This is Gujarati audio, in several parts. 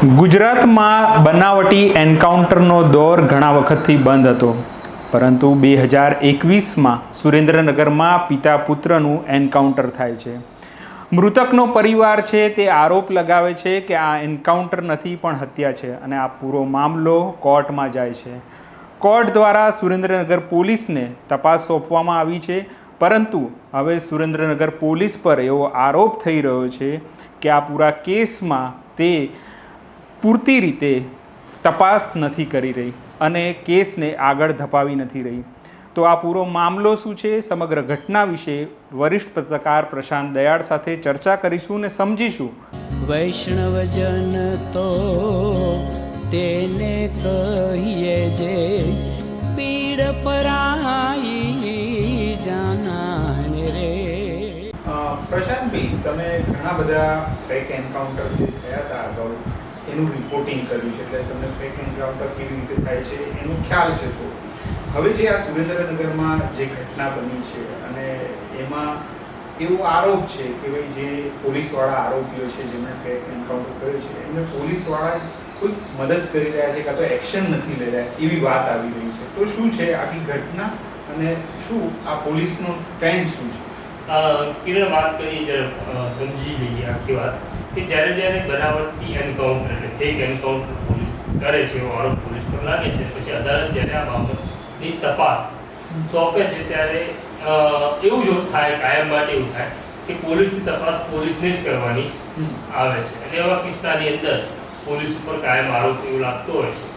ગુજરાતમાં બનાવટી એન્કાઉન્ટરનો દોર ઘણા વખતથી બંધ હતો. પરંતુ બે હજાર એકવીસમાં સુરેન્દ્રનગરમાં પિતા પુત્રનું એન્કાઉન્ટર થાય છે. મૃતકનો પરિવાર છે તે આરોપ લગાવે છે કે આ એન્કાઉન્ટર નથી પણ હત્યા છે અને આ પૂરો મામલો કોર્ટમાં જાય છે. કોર્ટ દ્વારા સુરેન્દ્રનગર પોલીસને તપાસ સોંપવામાં આવી છે. પરંતુ હવે સુરેન્દ્રનગર પોલીસ પર એવો આરોપ થઈ રહ્યો છે કે આ પૂરા કેસમાં તે પૂરતી રીતે તપાસ નથી કરી રહી અને કેસને આગળ ધપાવી નથી રહી. તો આ પૂરો મામલો શું છે? સમગ્ર ઘટના વિશે વરિષ્ઠ પત્રકાર પ્રશાંત દયાળ સાથે ચર્ચા કરીશું ને સમજીશું. વૈષ્ણવજન તો તેને કહીએ જે પીડ પરાઈ જાનાને રે. પ્રશાંતભાઈ તમે ઘણા બધા ફેક એન્કાઉન્ટર જે થયા હતા અગાઉ એનું રિપોર્ટિંગ કર્યું છે, એટલે તમને ફેક એન્કાઉન્ટર કેવી રીતે થાય છે, એનો ખ્યાલ છે તો હવે જે આ સુરેન્દ્રનગરમાં જે ઘટના બની છે, અને એમાં એવો આરોપ છે કે ભાઈ જે પોલીસવાળા આરોપીઓ છે, જેમણે ફેક એન્કાઉન્ટર કર્યું છે, એમને પોલીસવાળા કોઈ મદદ કરી રહ્યા છે, કાં તો એક્શન નથી લઈ રહ્યા, એવી વાત આવી રહી છે. તો શું છે આખી ઘટના, અને શું આ પોલીસનો સ્ટેન્ડ શું છે? કિરણ વાત કરી જરા સમજી લઈએ આખી વાત. કે જ્યારે જ્યારે બનાવટથી એન્કાઉન્ટર એટલે ફેક એન્કાઉન્ટર પોલીસ કરે છે એવો આરોપ પોલીસ પર લાગે છે પછી અદાલત જ્યારે આ બાબતની તપાસ સોંપે છે ત્યારે એવું જો થાય કાયમ માટે એવું થાય કે પોલીસની તપાસ પોલીસને જ કરવાની આવે છે. અને એવા કિસ્સાની અંદર પોલીસ ઉપર કાયમ આરોપ એવું લાગતો હોય છે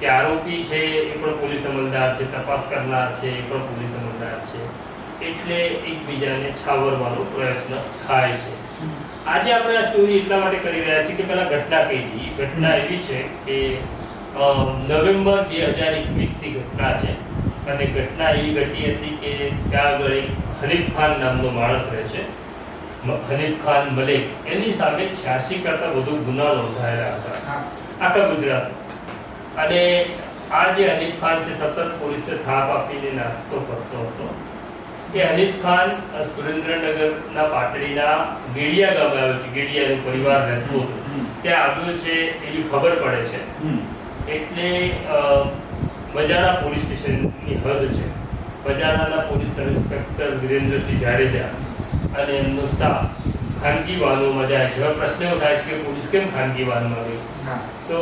કે આરોપી છે એ પણ પોલીસ અમલદાર છે તપાસ કરનાર છે એ પણ પોલીસ અમલદાર છે. એટલે એકબીજાને છાવરવાનો પ્રયત્ન થાય છે. આજે આપણે આ સ્ટોરી એટલા માટે કરી રહ્યા છીએ કે પહેલા ઘટના કહી દઈએ. ઘટના એવી છે કે નવેમ્બર બે હજાર એકવીસની ઘટના છે. અને ઘટના એવી ઘટી હતી કે ત્યાં આગળ એક હનીફ ખાન નામનો માણસ રહે છે. હનીફ ખાન મલિક. એની સામે છ્યાસી કરતાં વધુ ગુના નોંધાયેલા હતા. આખા ગુજરાત. અને આ જે હનીફ ખાન છે સતત પોલીસને થાપ આપીને નાસ્તો કરતો હતો. એ હનીફ ખાન સુરેન્દ્રનગરના પાટડીના ગેડિયા ગામે આવ્યો છે ગેડિયાનું પરિવાર રહેતું હતું. ત્યાં આવ્યો છે એવી ખબર પડે છે. એટલે અ, બજાડા પોલીસ સ્ટેશનની હદ છે. બજાડાના police sub inspector Virendrasinh Jadeja અને એમનો સ્ટાફ ખાનગી વાહનોમાં જાય છે. હવે પ્રશ્ન એવો થાય છે કે પોલીસ કેમ ખાનગી વાહનમાં ગઈ? તો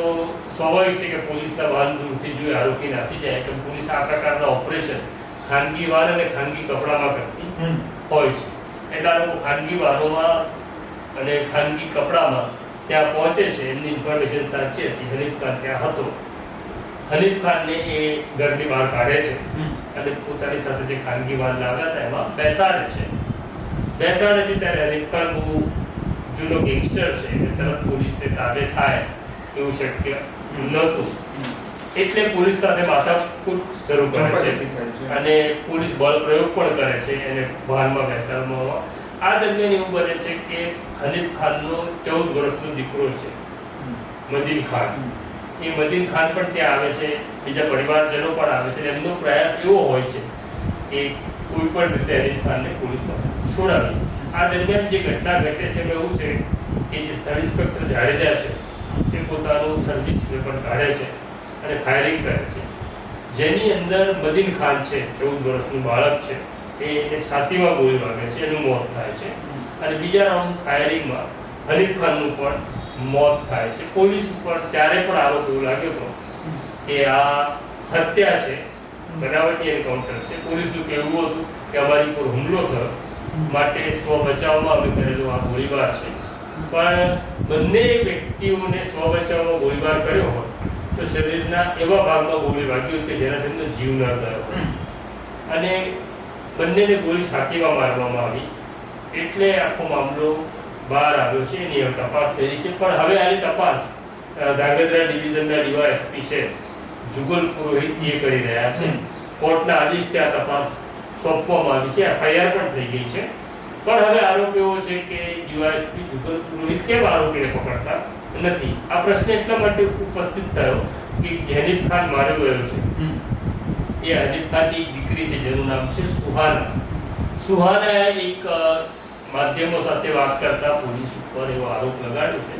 સ્વાભાવિક છે કે પોલીસના વાહન દૂરથી જોઈએ આરોપી નાસી જાય તો પોલીસ આ પ્રકારના ઓપરેશન ખાનગી વાર અને ખાનગી કપડામાં કરતી હોય છે. એટલે લોકો ખાનગી વારોમાં અને ખાનગી કપડામાં ત્યાં પહોંચે છે. એમની ઇન્ફોર્મેશન સાચી હતી. ખાન ત્યાં હતો. ખાનને એ ઘરની બહાર કાઢે છે. અને પોતાની સાથે જે ખાનગી વાહન લાવ્યા હતા એમાં બેસાડે છે. બેસાડે છે ત્યારે હનીફ ખાન બહુ જૂનો ગેંગસ્ટર છે. એટલે તરત પોલીસને તાબે થાય એવું શક્ય નહોતું. એટલે પોલીસ સાથે માથાકૂટ શરૂ કરે છે. અને પોલીસ બળ પ્રયોગ પણ કરે છે એને વાહનમાં બેસાડવામાં આ દરમિયાન એવું બને છે કે હનીફ ખાનનો ચૌદ વર્ષનો દીકરો છે, મદીન ખાન. એ મદીન ખાન પણ ત્યાં આવે છે, બીજા પરિવારજનો પણ આવે છે એમનો પ્રયાસ એવો હોય છે કે કોઈ પણ રીતે હનીફ ખાનને પોલીસ પાસે છોડાવી. આ દરમિયાન જે ઘટના ઘટે છે એવું છે કે જે સબ ઇન્સ્પેક્ટર જાડેજા છે તે પોતાનું સર્વિસ વેપન કાઢે છે અને ફાયરિંગ કરે છે. જેની અંદર મદીન ખાન છે, ચૌદ વર્ષનું બાળક છે, એ એને છાતીમાં ગોળી વાગે છે, એનું મોત થાય છે. અને બીજા રાઉન્ડ ફાયરિંગમાં હનીફ ખાનનું પણ મોત થાય છે. પોલીસ ઉપર ત્યારે પણ આરોપ એવો લાગ્યો હતો કે આ હત્યા છે, બનાવટી એન્કાઉન્ટર છે. પોલીસનું કહેવું હતું કે અમારી પર હુમલો થયો, માટે સ્વ બચાવમાં અમે કરેલો આ ગોળીબાર છે. પણ બંને વ્યક્તિઓને સ્વ બચાવમાં ગોળીબાર કર્યો હોય તો શરીરના એવા ભાગમાં ગોળી વાગી કે જેનાથી એમનો જીવ ન ગયો અને બંનેને ગોળી છાતીમાં મારવામાં આવી. એટલે આખો મામલો બહાર આવ્યો છે. એની હવે તપાસ થઈ છે. પણ હવે આની તપાસ અ, ધ્રાંગધ્રા ડિવિઝનના ડીવાયએસપી છે જુગલ પુરોહિત એ કરી રહ્યા છે. કોર્ટના આદેશથી આ તપાસ સોંપવામાં આવી છે. એફઆઈઆર પણ થઈ ગઈ છે. પણ હવે આરોપ એવો છે કે ડીવાયએસપી જુગલ પુરોહિત કેમ આરોપીને પકડતા? નથી. આ પ્રશ્ન એટલા માટે ઉપસ્થિત થયો કે જેનિફ ખાન માર્યો ગયો છે. એ હનીફ ખાનની દીકરી છે જેનું નામ છે સુહાના. સુહાનાએ એક માધ્યમો સાથે વાત કરતા પોલીસ ઉપર એવો આરોપ લગાડ્યો છે.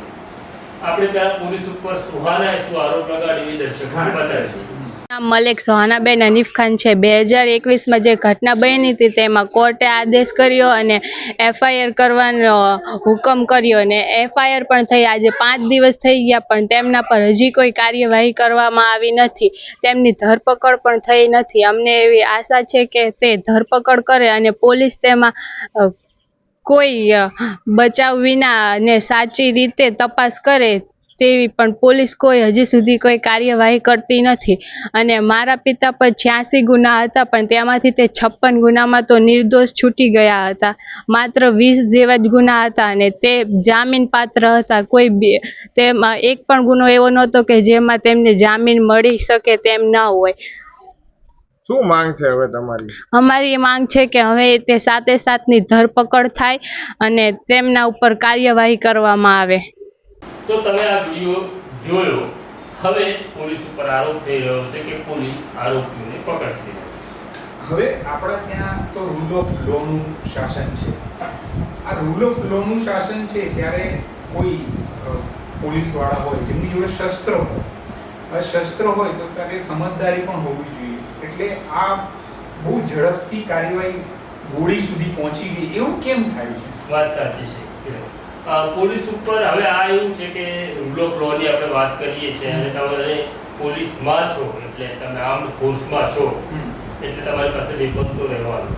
આપણે ત્યાં પોલીસ ઉપર સુહાનાએ શું આરોપ લગાડ્યો એ દર્શકોને બતાવીએ નામ મલેક સોહાનાબેન હનીફ ખાન છે. બે હજાર એકવીસમાં જે ઘટના બની હતી તેમાં કોર્ટે આદેશ કર્યો અને એફઆઈઆર કરવાનો હુકમ કર્યો અને એફઆઈઆર પણ થઈ. આજે પાંચ દિવસ થઈ ગયા પણ તેમના પર હજી કોઈ કાર્યવાહી કરવામાં આવી નથી. તેમની ધરપકડ પણ થઈ નથી. અમને એવી આશા છે કે તે ધરપકડ કરે અને પોલીસ તેમાં કોઈ બચાવ વિના ને સાચી રીતે તપાસ કરે તેવી પણ પોલીસ કોઈ હજી સુધી કોઈ કાર્યવાહી કરતી નથી. અને મારા પિતા પર છ્યાસી ગુના હતા પણ તેમાંથી તે છપ્પન ગુનામાં તો નિર્દોષ છૂટી ગયા હતા. માત્ર વીસ જેવા જ ગુના હતા અને તે જામીન પાત્ર હતા. કોઈ બે તેમાં એક પણ ગુનો એવો નહોતો કે જેમાં તેમને જામીન મળી શકે તેમ ન હોય. શું માંગ છે હવે તમારી? અમારી માંગ છે કે હવે તે સાતે સાતની ધરપકડ થાય અને તેમના ઉપર કાર્યવાહી કરવામાં આવે. તો તમે આ વીડિયો જોયો. હવે પોલીસ ઉપર આરોપ થઈ રહ્યો છે કે પોલીસ આરોપીઓને પકડતી હવે આપણા ત્યાં તો રૂલ ઓફ લોનું શાસન છે. આ રૂલ ઓફ લોનું શાસન છે ત્યારે કોઈ પોલીસવાળા હોય જેમની જોડે શસ્ત્ર હોય. હવે શસ્ત્ર હોય તો ત્યારે સમજદારી પણ હોવી જોઈએ. એટલે આ બહુ ઝડપથી કાર્યવાહી ગોળી સુધી પહોંચી ગઈ. એવું કેમ થાય છે? વાત સાચી છે પોલીસ ઉપર હવે આ એવું છે કે રૂલ ઓફ લોની આપણે વાત કરીએ છીએ અને તમે પોલીસમાં છો એટલે તમે આર્મ ફોર્સમાં છો એટલે તમારી પાસે વેપન તો રહેવાનું.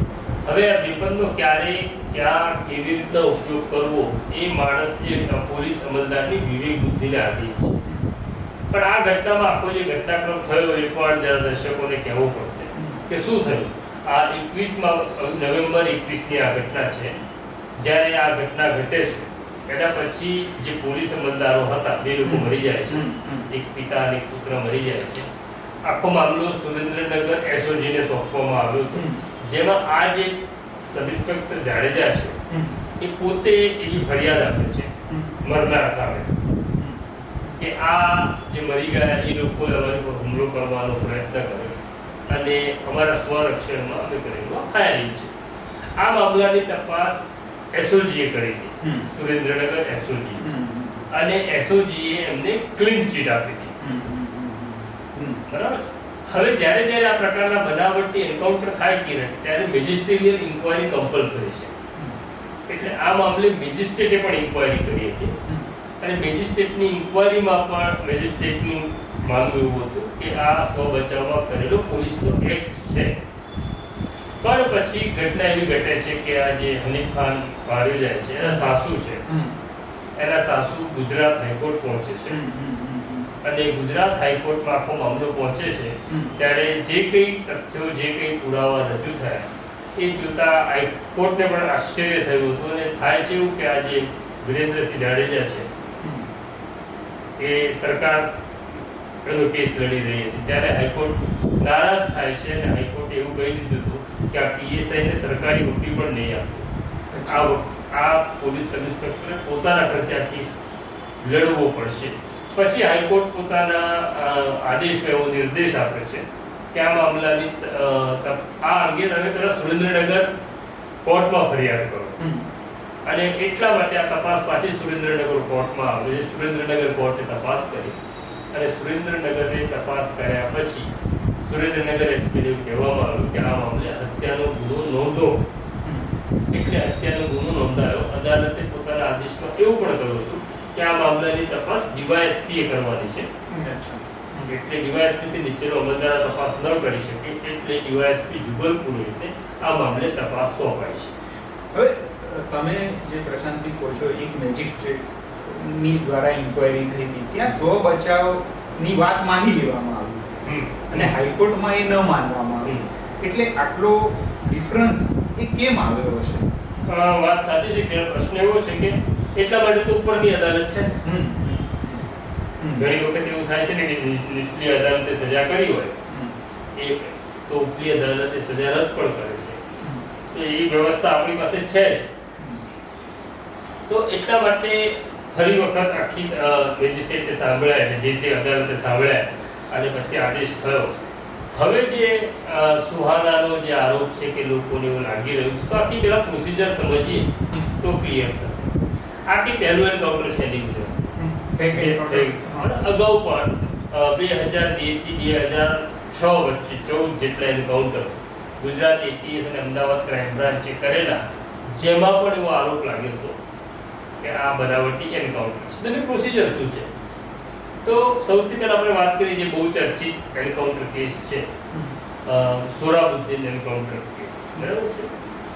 હવે આ વેપનનો ક્યારે ક્યાં કેવી રીતના ઉપયોગ કરવો એ માણસ એ પોલીસ અમલદારની વિવેક બુદ્ધિને આધીન છે. પણ આ ઘટનામાં આખો જે ઘટનાક્રમ થયો એ પણ જરા દર્શકોને કહેવું પડશે કે શું થયું? આ એકવીસમાં નવેમ્બર એકવીસની આ ઘટના છે. જ્યારે આ ઘટના ઘટે છે એના પછી જે પોલીસ અમલદારો હતા બે લોકો મરી જાય છે. એક પિતા અને પુત્ર મરી જાય છે. આખો મામલો સુરેન્દ્રનગર એસઓજીને સોંપવામાં આવ્યો હતો. જેમાં આ જે સબ ઇન્સ્પેક્ટર જાડેજા છે એ પોતે એવી ફરિયાદ આપે છે મરનાર સામે. કે આ જે મરી ગયા એ લોકોએ અમારી પર હુમલો કરવાનો પ્રયત્ન કર્યો અને અમારા સ્વરક્ષણમાં અમે કરેલો ફાયરિંગ છે. આ મામલાની તપાસ એસઓજીએ કરી હતી. સુરેન્દ્રનગર એસઓજી અને એસઓજીએ એમને ક્લીન ચીટ આપી હતી. બરાબર હવે જ્યારે જ્યારે આ પ્રકારના બનાવટી એન્કાઉન્ટર થાય કિરણ ત્યારે મેજિસ્ટ્રેરિયલ ઇન્કવાયરી કમ્પલસરી છે. એટલે આ મામલે મેજિસ્ટ્રેટે પણ ઇન્કવાયરી કરી હતી. અને મેજિસ્ટ્રેટની ઇન્કવાયરીમાં પણ મેજિસ્ટ્રેટનું માનવું એવું હતું કે આ સ્વ બચાવમાં કરેલો પોલીસનો એક્ટ છે. પણ પછી ઘટના એવી ઘટે છે કે આ જે હનીફ ખાન માર્યો જાય છે એના સાસુ છે. એના સાસુ ગુજરાત હાઈકોર્ટ પહોંચે છે. અને ગુજરાત હાઈકોર્ટમાં આખો મામલો પહોંચે છે. ત્યારે જે કંઈ તથ્યો જે કંઈ પુરાવા રજૂ થયા એ જોતા હાઈકોર્ટને પણ આશ્ચર્ય થયું હતું અને થાય છે એવું કે આ જે વિરેન્દ્રસિંહ જાડેજા છે એ સરકાર એનો કેસ લડી રહી હતી. ત્યારે હાઈકોર્ટ નારાજ થાય છે અને હાઈકોર્ટે એવું કહી દીધું હતું કે આ પીએસઆઈને સરકારી વકીલ પણ નહીં આપે. આ આ પોલીસ સબ ઇન્સ્પેક્ટરે પોતાના ખર્ચે આ કેસ લડવો પડશે. પછી હાઈકોર્ટ પોતાના આદેશમાં એવો નિર્દેશ આપે છે કે આ મામલાની આ અંગે તમે પેલા સુરેન્દ્રનગર કોર્ટમાં ફરિયાદ કરો. અને એટલા માટે આ તપાસ પાછી સુરેન્દ્રનગર કોર્ટમાં આવે છે. સુરેન્દ્રનગર કોર્ટે તપાસ કરી. અને સુરેન્દ્રનગરે તપાસ કર્યા પછી સુરેન્દ્રનગર એસપીને કહેવામાં આવ્યું કે આ મામલે હત્યાનો ગુનો નોંધો. એટલે હત્યાનો ગુનો નોંધાયો. અદાલતે પોતાના આદેશમાં એવું પણ કહ્યું હતું કે આ મામલાની તપાસ ડીવાયએસપીએ કરવાની છે. એટલે ડીવાયએસપીથી નીચેનો અમલદાર તપાસ ન કરી શકે એટલે ડીવાયએસપી જુગલપુર રીતે આ મામલે તપાસ સોંપાઈ છે. હવે તમે જે પ્રશાંતભાઈ કહો છો એક મેજિસ્ટ્રેટની દ્વારા ઇન્કવાયરી થઈ હતી ત્યાં સ્વ બચાવની વાત માની લેવામાં આવી. અને હાઈકોર્ટમાં એ ન માનવામાં આવ્યું એટલે આટલો ડિફરન્સ એ કેમ આવ્યો હશે? વાત સાચી છે કે પ્રશ્ન એવો છે કે એટલા માટે તો ઉપરની અદાલત છે. ઘણી વખત એવું થાય છે ને કે નિષ્ક્રિય અદાલતે સજા કરી હોય. એ તો ઉપલી અદાલતે સજા રદ પણ કરે છે. તો એ વ્યવસ્થા આપણી પાસે છે જ. તો એટલા માટે ફરી વખત આખી મેજિસ્ટ્રેટે સાંભળ્યા એટલે જે તે અદાલતે સાંભળ્યા અને પછી આદેશ થયો. હવે જે સુહાદાનો સુહાનાનો જે આરોપ છે કે લોકોને એવું લાગી રહ્યું છે તો આખી પહેલાં પ્રોસિજર સમજીએ તો ક્લિયર થશે. આખી પહેલું એન્કાઉન્ટર એની ગુજરાત અગાઉ પણ બે હજાર બેથી બે હજાર છ વચ્ચે ચૌદ જેટલા એન્કાઉન્ટર ગુજરાત એટીએસ અને અમદાવાદ ક્રાઇમ બ્રાન્ચે કરેલા જેમાં પણ એવો આરોપ લાગ્યો હતો કે આ બનાવટી એન્કાઉન્ટર છે. તેની પ્રોસિજર શું છે? તો સૌથી પહેલા આપણે વાત કરીએ જે બહુ ચર્ચિત એન્કાઉન્ટર કેસ છે. સોરાબુદ્દીન એન્કાઉન્ટર કેસ બરાબર છે?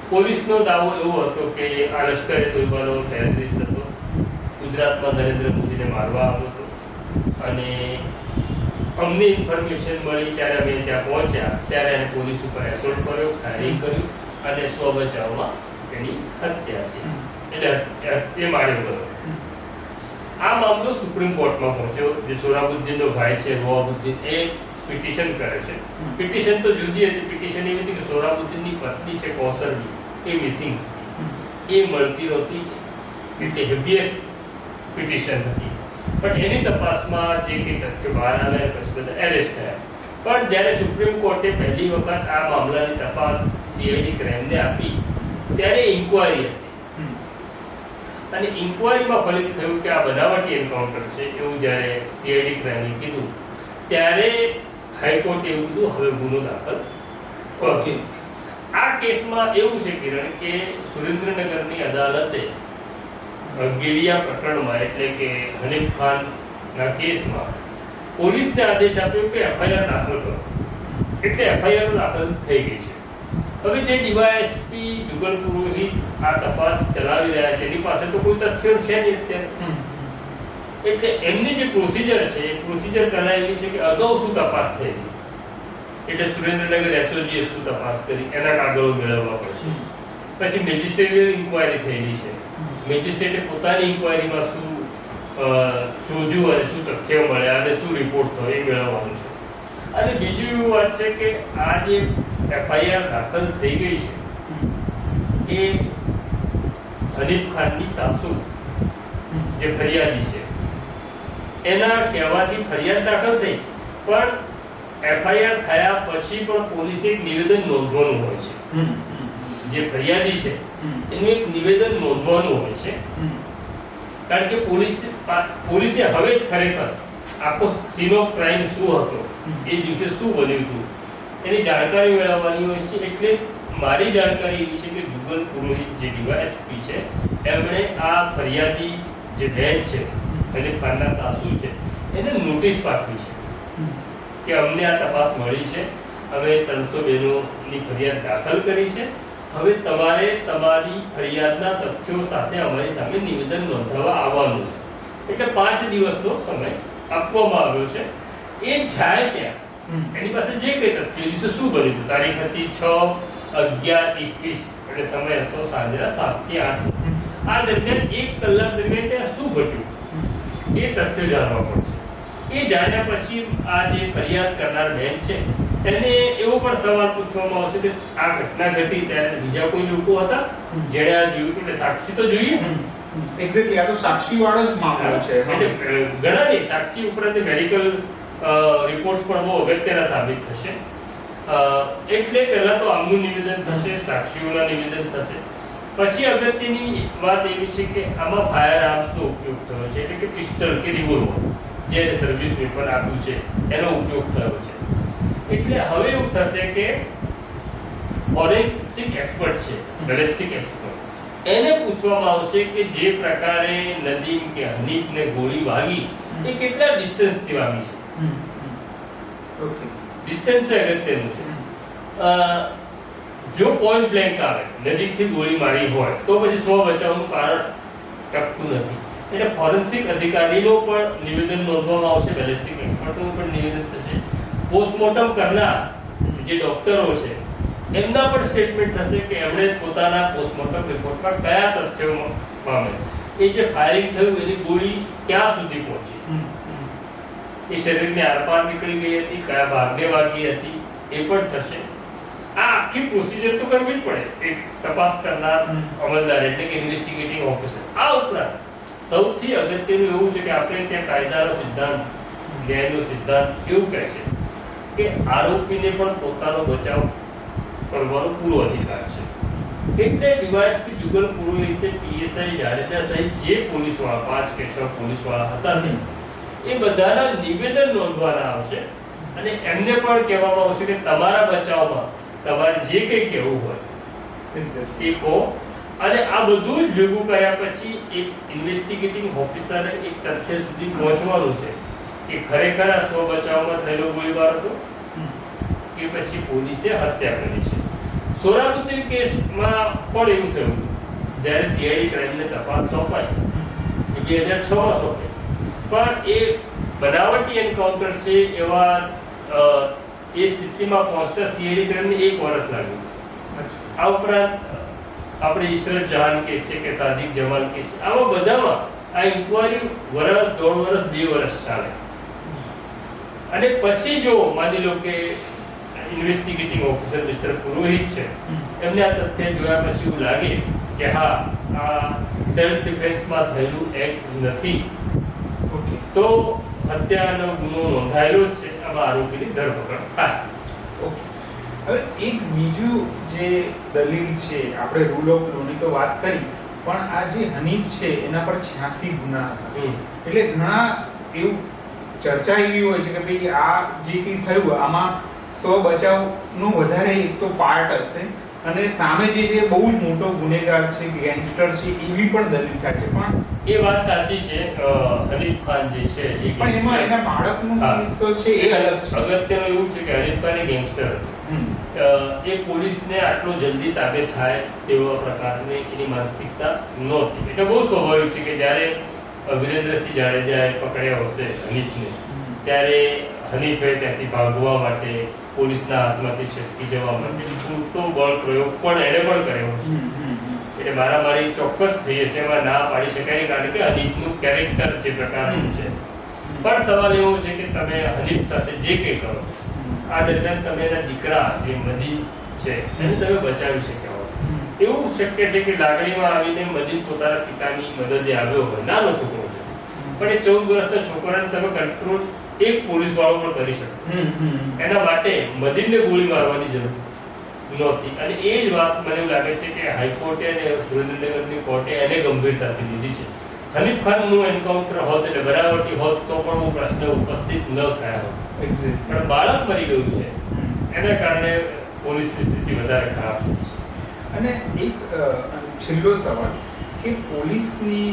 પોલીસનો દાવો એવો હતો કે આ લશ્કરે તોયબાનો ટેરરિસ્ટ હતો. ગુજરાતમાં નરેન્દ્ર મોદીને મારવા આવ્યો હતો. અને અમને ઇન્ફોર્મેશન મળી ત્યારે અમે ત્યાં પહોંચ્યા. ત્યારે એને પોલીસ ઉપર એસોલ્ટ કર્યો ફાયરિંગ કર્યું અને સ્વ બચાવમાં એની હત્યા થઈ. એટલે એ માર્યો ગયો. આ મામલો સુપ્રીમ કોર્ટમાં પહોંચ્યો જે સોરાબુદ્દીનનો ભાઈ છે રોહાબુદ્દીન એ પિટિશન કરે છે. પિટિશન તો જુદી હતી પિટિશન એવી હતી કે સોરાબુદ્દીનની પત્ની છે કૌસરની એ મિસિંગ એ મળતી હતી એટલે હેબિયસ પિટિશન હતી. પણ એની તપાસમાં જે કંઈ તથ્યો બહાર આવ્યા પછી બધા એરેસ્ટ થયા. પણ જ્યારે સુપ્રીમ કોર્ટે પહેલી વખત આ મામલાની તપાસ સીઆઈડી ક્રાઇમને આપી ત્યારે ઇન્કવાયરી હતી. અને ઇન્કવાયરીમાં ફલિત થયું કે આ બનાવટી એન્કાઉન્ટર છે એવું જ્યારે સીઆઈડી ક્રાઇમે કીધું ત્યારે હાઈકોર્ટે એવું કીધું હવે ગુનો દાખલ ઓકે આ કેસમાં એવું છે કિરણ કે સુરેન્દ્રનગરની અદાલતે ગેલિયા પ્રકરણમાં એટલે કે હનીફ ખાનના કેસમાં પોલીસને આદેશ આપ્યો કે એફઆઈઆર દાખલ કરો. એટલે એફઆઈઆર દાખલ થઈ ગઈ છે. હવે જે ડીવાયએસપી જુગલ પુરોહિત આ તપાસ ચલાવી રહ્યા છે એની પાસે તો કોઈ તથ્યો છે નહીં અત્યારે. એટલે એમની જે પ્રોસિજર છે એ પ્રોસિજર પહેલાં એવી છે કે અગાઉ શું તપાસ થઈ એટલે સુરેન્દ્રનગર એસઓજીએ શું તપાસ કરી? એના કાગળો મેળવવા પડશે. પછી મેજિસ્ટ્રેટિયલ ઇન્કવાયરી થયેલી છે. મેજિસ્ટ્રેટે પોતાની ઇન્કવાયરીમાં શું શોધ્યું અને શું તથ્ય મળ્યા અને શું રિપોર્ટ થયો એ મેળવવાનું છે. અને બીજું એવું વાત છે કે આ જે એફઆઈઆર દાખલ થઈ ગઈ છે એ હનીફ ખાનની સાસુ જે ફરિયાદી છે. એના કહેવાથી ફરિયાદ દાખલ થઈ પણ એફઆઈઆર થયા પછી પણ પોલીસે એક નિવેદન નોંધવાનું હોય છે. જે ફરિયાદી છે એનું એક નિવેદન નોંધવાનું હોય છે. કારણ કે પોલીસ પોલીસે હવે જ ખરેખર આખો સીનો ક્રાઇમ શું હતો? એ દિવસે શું બન્યું હતું? એની જાણકારી મેળવવાની હોય છે એટલે મારી જાણકારી એવી છે કે જુગલ પુરોહિત જે ડીવાયએસપી છે એમણે આ ફરિયાદી જે બેન છે અને ખાનના સાસુ છે એને નોટિસ પાઠવી છે કે અમને આ તપાસ મળી છે. હવે ત્રણસો બહેનોની ફરિયાદ દાખલ કરી છે. હવે તમારે તમારી ફરિયાદના તથ્યો સાથે અમારી સામે નિવેદન નોંધાવવા આવવાનું છે. એટલે પાંચ દિવસનો સમય આપવામાં આવ્યો છે. એ જાય ત્યાં. એની પાસે જે કંઈ તથ્ય દિવસે શું બન્યું હતું તારીખ હતી છ અગિયાર એકવીસ. એટલે સમય હતો સાંજના સાતથી આઠ. આ દરમિયાન એક કલાક દરમિયાન ત્યાં શું ઘટ્યું? એ તથ્ય જાણવા પડશે એ જાણ્યા પછી આ જે ફરિયાદ કરનાર બેન છે એને એવો પણ સવાલ પૂછવામાં આવશે કે આ ઘટના ઘટી ત્યારે બીજા કોઈ લોકો હતા? જેણે આ જોયું? એટલે સાક્ષી તો જોઈએ. એક્ઝેક્ટલી આ તો સાક્ષી વાળો જ મામલો છે એટલે ઘણા નહીં સાક્ષી ઉપરાંત મેડિકલ રિપોર્ટ્સ પણ બહુ અગત્યના સાબિત થશે. એટલે પહેલા તો આમનું નિવેદન થશે સાક્ષીઓના નિવેદન થશે. પછી અગત્યની વાત એવી છે કે આમાં ફાયર આર્મ્સનો ઉપયોગ થયો છે એટલે કે પિસ્ટલ કે રિવોલ્વર જે સર્વિસ વેપન આપ્યું છે એનો ઉપયોગ થયો છે. એટલે હવે એવું થશે કે ફોરેન્સિક એક્સપર્ટ છે બેલેસ્ટિક એક્સપર્ટ એને પૂછવામાં આવશે કે જે પ્રકારે નદીમ કે હનીફને ગોળી વાગી એ કેટલા ડિસ્ટન્સથી વાગી છે? ઓકે. ડિસ્ટન્સ અગત્યનું છે. જો પોઈન્ટ બ્લેન્ક આવે નજીકથી ગોળી મારી હોય તો પછી સ્વ બચાવનું કારણ ટકતું નથી. એટલે ફોરેન્સિક અધિકારીનો પણ નિવેદન નોંધવામાં આવશે બેલેસ્ટિક એક્સપર્ટનું પણ નિવેદન થશે. પોસ્ટમોર્ટમ કરનાર જે ડોક્ટરો છે એમના પણ સ્ટેટમેન્ટ થશે કે એમણે પોતાના પોસ્ટમોર્ટમ રિપોર્ટમાં કયા તથ્યો પામે. એ જે ફાયરિંગ થયું એની ગોળી ક્યાં સુધી પહોંચી? એ શરીરની આરપાર નીકળી ગઈ હતી કયા ભાગને વાગી હતી એ પણ થશે. આ આખી પ્રોસિજર તો કરવી જ પડે. એક તપાસ કરનાર. અમલદાર એટલે કે ઇન્વેસ્ટિગેટિંગ ઓફિસર આ ઉપરાંત સૌથી અગત્યનું એવું છે કે આપણે ત્યાં કાયદાનો સિદ્ધાંત ન્યાયનો સિદ્ધાંત એવું કહે છે કે આરોપીને પણ પોતાનો બચાવ કરવાનો પૂરો અધિકાર છે. એટલે ડીવાયએસપી જુગલ પુરોહિતે પીએસઆઈ જાડેજા સહિત જે પોલીસવાળા પાંચ કે છ પોલીસવાળા હતા તે એ બધાના નિવેદન નોંધવાના આવશે અને એમને પણ કહેવામાં આવશે કે તમારા બચાવમાં તમારે જે કંઈ કહેવું હોય એ કહો. અને આ બધું જ ભેગું કર્યા પછી એક ઇન્વેસ્ટિગેટિંગ ઓફિસરે એક તથ્ય સુધી પહોંચવાનું છે કે ખરેખર આ સ્વ બચાવમાં થયેલો ગોળીબાર હતો કે પછી પોલીસે હત્યા કરી છે. સોરાબુદ્દીન કેસમાં પણ એવું થયું જ્યારે સીઆઈડી ક્રાઇમને તપાસ સોંપાઈ બે હજાર છમાં સોંપાઈ. પણ એ બનાવટી એન્કાઉન્ટર છે એવા એ સ્થિતિમાં પહોંચતા સીઆઈડી ક્રાઇમને એક વર્ષ લાગ્યું. આ ઉપરાંત આપણે ઈશરત જહાન કેસ છે કે સાદિક જમાલ કેસ છે. આવા બધામાં આ ઇન્કવાયરી વર્ષ દોઢ વર્ષ બે વર્ષ ચાલે. અને પછી જો માની લો કે ઇન્વેસ્ટિગેટિંગ ઓફિસર મિસ્ટર પુરોહિત છે. એમને આ તથ્ય જોયા પછી એવું લાગે કે હા આ સેલ્ફ ડિફેન્સમાં થયેલું એક્ટ નથી. તો હત્યાનો ગુનો નોંધાયેલો જ છે. આમાં આરોપીની ધરપકડ થાય. ઓકે હવે એક બીજું જે દલીલ છે આપણે રૂલ ઓફ લોની તો વાત કરી પણ આ જે હનીફ છે એના પર 86 ગુના હતા. એટલે ઘણા એવું ચર્ચા એવી હોય છે કે ભાઈ આ જે કંઈ થયું આમાં સ્વ બચાવનો વધારે એક તો પાર્ટ હશે. અને સામે જે છે બહુ જ મોટો ગુનેગાર છે ગેંગસ્ટર છે એવી પણ દલીલ થાય છે. પણ એ વાત સાચી છે હરીફ ખાન જે છે એ પણ એમાં એના બાળકનો. કિસ્સો છે એ અલગ છે. અગત્યનું એવું છે કે હરીફ ખાન એ ગેંગસ્ટર એ પોલીસને આટલો જલ્દી તાબે થાય તેવા પ્રકારની એની માનસિકતા નહોતી. એટલે બહુ સ્વાભાવિક છે કે જ્યારે વિરેન્દ્રસિંહ જાડેજાએ પકડ્યા હશે હનીફને ત્યારે હનીફે ત્યાંથી ભાગવા માટે પોલીસના હાથમાંથી છટકી જવા માટે પૂરતો બળ પ્રયોગ પણ એણે પણ કર્યો હમ, હમ, હમ. ચોક્કસ થઈ હશે એમાં ના પાડી શકાય કારણ કે હનીફનું કેરેક્ટર જે પ્રકારનું છે. પણ સવાલ એવો છે કે તમે હનીફ સાથે જે કંઈ કરો આ દરમિયાન તમે એના દીકરા જે મદી છે એને તમે બચાવી શક્યા હો એવું શક્ય છે કે લાગણીમાં આવીને મદીન પોતાના પિતાની મદદે આવ્યો હોય નાનો છોકરો છે. પણ એ ચૌદ વર્ષના છોકરાને તમે કંટ્રોલ એક પોલીસ વાળો પણ કરી શકે. એના માટે મદીનને ગોળી મારવાની જરૂર નહોતી. અને એ જ વાત મને એવું લાગે છે કે હાઈકોર્ટે અને સુરેન્દ્રનગરની કોર્ટે એને ગંભીરતાથી લીધી છે. હનીફ ખાનનું એન્કાઉન્ટર હોત એટલે બરાબરથી હોત તો પણ હું પ્રશ્ન ઉપસ્થિત ન થયા હોત. પણ બાળક મરી ગયું છે. એના કારણે પોલીસની સ્થિતિ વધારે ખરાબ છે. અને એક છેલ્લો સવાલ કે પોલીસની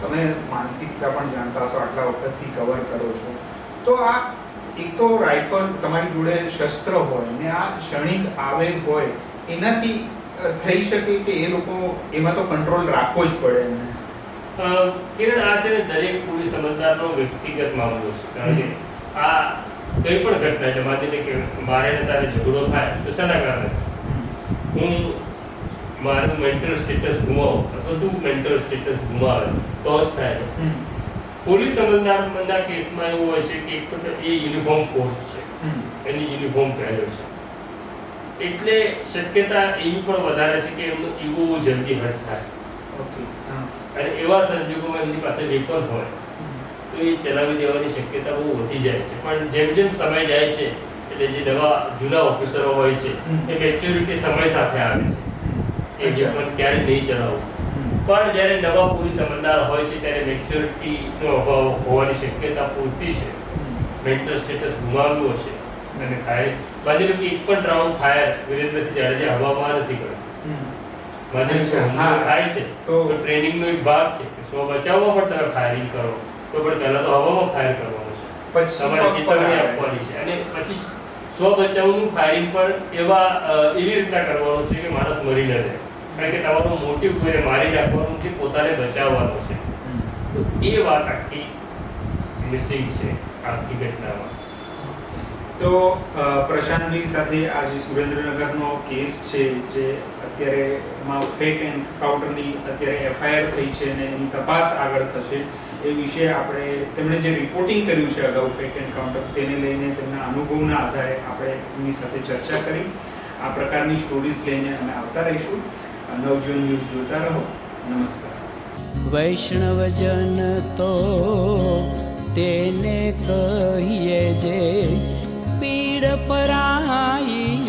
તમે માનસિકતા પણ જાણતા હશો આટલા વખતથી કવર કરો છો. તો આ એક તો રાઇફલ તમારી જોડે શસ્ત્ર હોય ને આ ક્ષણિક આવેગ હોય એનાથી થઈ શકે કે એ લોકો એમાં તો કંટ્રોલ રાખવો જ પડે એમને? કિરણ આ છે ને દરેક પોલીસ નો વ્યક્તિગત મામલો છે. કારણ કે આ કંઈ પણ ઘટના એટલે માની કે મારે ને તારે ઝઘડો થાય તો શેના કારણે? હું મારું મેન્ટલ સ્ટેટસ ગુમાવું અથવા તું મેન્ટલ સ્ટેટસ ગુમાવે તો જ થાય. પોલીસ અમલદારના કેસમાં એવું હોય છે કે એક તો એ યુનિફોર્મ કોર્સ છે. એની યુનિફોર્મ પહેર્યો છે. એટલે શક્યતા એવી પણ વધારે છે કે એમનો ઈગો જલ્દી હટ થાય. અને એવા સંજોગોમાં એમની પાસે વેપન હોય તો એ ચલાવી દેવાની શક્યતા બહુ વધી જાય છે. પણ જેમ જેમ સમય જાય છે એટલે જે નવા જૂના ઓફિસરો હોય છે એ મેચ્યોરિટી સમય સાથે આવે છે. એ. વેપન ક્યારે નહીં ચલાવવું. પણ જ્યારે નવા પોલીસ અમલદાર હોય છે ત્યારે મેચ્યોરિટીનો અભાવ હોવાની શક્યતા પૂરતી છે. મેન્ટલ સ્ટેટસ ગુમાવ્યું હશે. અને ફાયર માની લો કે એક પણ રાઉન્ડ ફાયર વિરેન્દ્રસિંહ જાડેજા હવામાં નથી કર્યો. માની લો કે અચ્છા, હુમલો હા. થાય છે. તો- ટ્રેનિંગનો એક ભાગ છે કે સ્વ પણ તમે ફાયરિંગ કરો. તો પણ પહેલા તો હવામાં ફાયર કરવાનું છે. તમારે ચેતવણી આપવાની છે. અને પછી સ્વ બચાવનું ફાયરિંગ પણ એવા એવી રીતના કરવાનું છે કે માણસ મરી ન જાય. કારણ કે તમારું મોટિવ કોઈને મારી નાખવાનું છે પોતાને બચાવવાનું છે. તો એ વાત આખી મિસિંગ છે આખી ઘટનામાં. તો પ્રશાંતની સાથે આ જે સુરેન્દ્રનગરનો કેસ છે, જે અત્યારે માં ફેક એન્કાઉન્ટરની અત્યારે એફઆઈઆર થઈ છે અને એની તપાસ આગળ થશે, એ વિશે આપણે, તેમણે જે રિપોર્ટિંગ કર્યું છે અગાઉ ફેક એન્કાઉન્ટર તેને લઈને તેમના અનુભવના આધારે આપણે એમની સાથે ચર્ચા કરી. આ પ્રકારની સ્ટોરીઝ લઈને અમે આવતા રહીશું. નવજીવન ન્યૂઝ જોતા રહો. નમસ્કાર. વૈષ્ણવજન તો તેને કહીએ જે પીડ પરાઈ